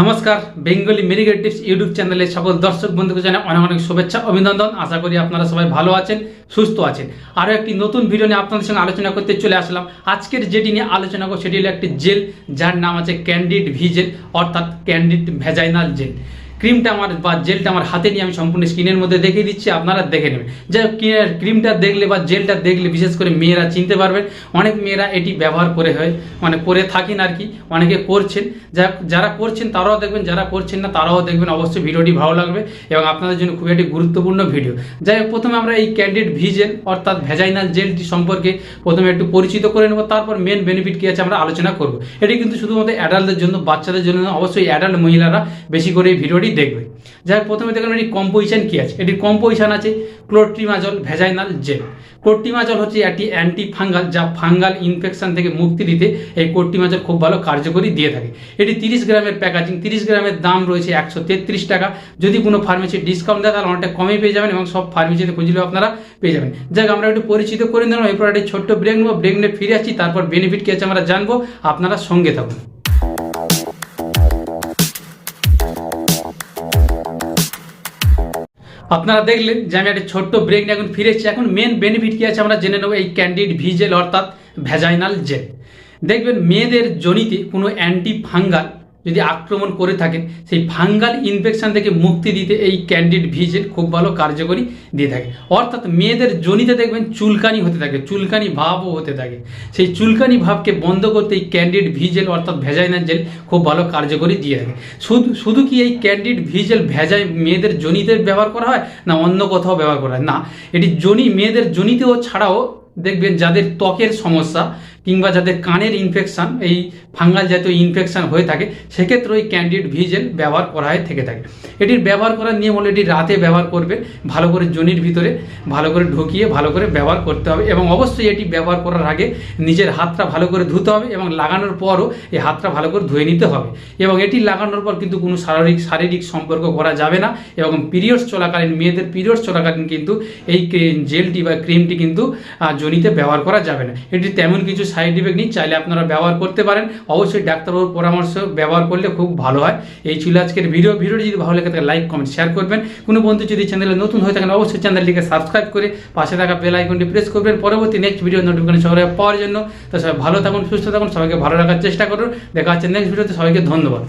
নমস্কার, Bengali medical tips YouTube চ্যানেলে সকল দর্শক বন্ধুকে জানাই অনেক অনেক শুভেচ্ছা, অভিনন্দন। আশা করি আপনারা সবাই ভালো আছেন, সুস্থ আছেন। আরও একটি নতুন ভিডিও নিয়ে আপনাদের সঙ্গে আলোচনা করতে চলে আসলাম। আজকের যেটি নিয়ে আলোচনা করব, সেটি হলো একটি জেল, যার নাম আছে ক্যান্ডিড ভিজেল অর্থাৎ ক্যান্ডিড ভেজাইনাল জেল। ক্রিমটা আমার বা জেলটা আমার হাতে নিয়ে আমি সম্পূর্ণ স্ক্রিনের মধ্যে দেখিয়ে দিচ্ছি, আপনারা দেখে নেবেন। যাই হোক ক্রিমটা দেখলে বা জেলটা দেখলে, বিশেষ করে মেয়েরা চিনতে পারবেন, অনেক মেয়েরা এটি ব্যবহার করে হয় মানে করে থাকেন আর কি, অনেকে করছেন। যারা করছেন তারাও দেখবেন, যারা করছেন না তারাও দেখবেন, অবশ্যই ভিডিওটি ভালো লাগবে এবং আপনাদের জন্য খুব একটি গুরুত্বপূর্ণ ভিডিও। যাই হোক, প্রথমে আমরা এই ক্যান্ডিড ভি জেল অর্থাৎ ভেজাইনাল জেলটি সম্পর্কে প্রথমে একটু পরিচিত করে নেব, তারপর মেন বেনিফিট কী আছে আমরা আলোচনা করব। এটি কিন্তু শুধুমাত্র অ্যাডাল্টদের জন্য, বাচ্চাদের জন্য অবশ্যই অ্যাডাল্ট মহিলারা বেশি করে এই ভিডিওটি দেখবে। যাই প্রথমে দেখলাম এটি কম্পোজিশন কী আছে। এটির কম্পোজিশন আছে ক্লোট্রিমাজল ভেজাইনাল জেল কোট্টিমাজল হচ্ছে একটি অ্যান্টি ফাঙ্গাল যা ফাঙ্গাল ইনফেকশন থেকে মুক্তি দিতে এই কোট্টিমাজল খুব ভালো কার্যকরী দিয়ে থাকে। এটি তিরিশ গ্রামের প্যাকেজিং তিরিশ গ্রামের দাম রয়েছে একশো তেত্রিশ টাকা। যদি কোনো ফার্মেসি ডিসকাউন্ট দেয়, তাহলে অনেকটা কমে পেয়ে যাবেন এবং সব ফার্মেসিতে খুঁজলেও আপনারা পেয়ে যাবেন। যাক আমরা একটু পরিচিত করে নিলাম এরপর একটি ছোট্ট ব্রেক নেব ব্রেক নিয়ে ফিরে আসছি, তারপর বেনিফিট কী আছে আমরা জানব। আপনারা সঙ্গে থাকুন। আপনারা দেখলেন যে আমি একটা ছোট্ট ব্রেক নিয়ে এখন ফিরেছি এখন মেন বেনিফিট কী আছে আমরা জেনে নেব এই ক্যান্ডিড ভিজেল অর্থাৎ ভ্যাজাইনাল জেল দেখবেন মেয়েদের জনিতে কোনো অ্যান্টি ফাঙ্গাল যদি আক্রমণ করে থাকেন, সেই ফাঙ্গাল ইনফেকশন থেকে মুক্তি দিতে এই ক্যান্ডিড ভিজেল খুব ভালো কার্যকরী দিয়ে থাকে। অর্থাৎ মেয়েদের জনিতে দেখবেন চুলকানি হতে থাকে, চুলকানি ভাবও হতে থাকে। সেই চুলকানি ভাবকে বন্ধ করতে এই ক্যান্ডিড ভিজেল অর্থাৎ ভেজাইনার জেল খুব ভালো কার্যকরী দিয়ে থাকে। শুধু শুধু কি এই ক্যান্ডিড ভিজেল ভেজাই মেয়েদের জনিতে ব্যবহার করা হয়, না অন্য কোথাও ব্যবহার করা হয়? না, এটি জনি, মেয়েদের জনিতেও ছাড়াও দেখবেন যাদের ত্বকের সমস্যা কিংবা যাদের কানের ইনফেকশান এই ফাঙ্গাল জাতীয় ইনফেকশান হয়ে থাকে, সেক্ষেত্রে ওই ক্যান্ডিড ভিজেল ব্যবহার করা হয় থেকে থাকে। এটির ব্যবহার করার নিয়ম হলো এটি রাতে ব্যবহার করবে ভালো করে জনির ভিতরে, ভালো করে ঢুকিয়ে ভালো করে ব্যবহার করতে হবে এবং অবশ্যই এটি ব্যবহার করার আগে নিজের হাতটা ভালো করে ধুতে হবে এবং লাগানোর পরও এই হাতটা ভালো করে ধুয়ে নিতে হবে। এবং এটি লাগানোর পর কিন্তু কোনো শারীরিক শারীরিক সম্পর্ক করা যাবে না এবং পিরিয়ডস চলাকালীন, মেয়েদের পিরিয়ডস চলাকালীন কিন্তু এই জেলটি বা ক্রিমটি কিন্তু জনিতে ব্যবহার করা যাবে না। এটি তেমন কিছু সাইড ইফেক্ট নেই, চাইলে আপনারা ব্যবহার করতে পারেন। অবশ্যই ডাক্তারবাবুর পরামর্শ ব্যবহার করলে খুব ভালো হয়। এই ছিল আজকের ভিডিও। ভিডিওটি যদি ভালো লেগে থাকে, লাইক, কমেন্ট শেয়ার করবেন। কোনো বন্ধু যদি চ্যানেলে নতুন হয়ে থাকেন, অবশ্যই চ্যানেলটিকে সাবস্ক্রাইব করে পাশে থাকা বেল আইকনটি প্রেস করবেন। পরবর্তী নেক্সট ভিডিও নোটিফিকেশন সবাই পাওয়ার জন্য। তো সবাই ভালো থাকুন, সুস্থ থাকুন, সবাইকে ভালো রাখার চেষ্টা করুন। দেখা হচ্ছে নেক্সট ভিডিওতে সবাইকে ধন্যবাদ।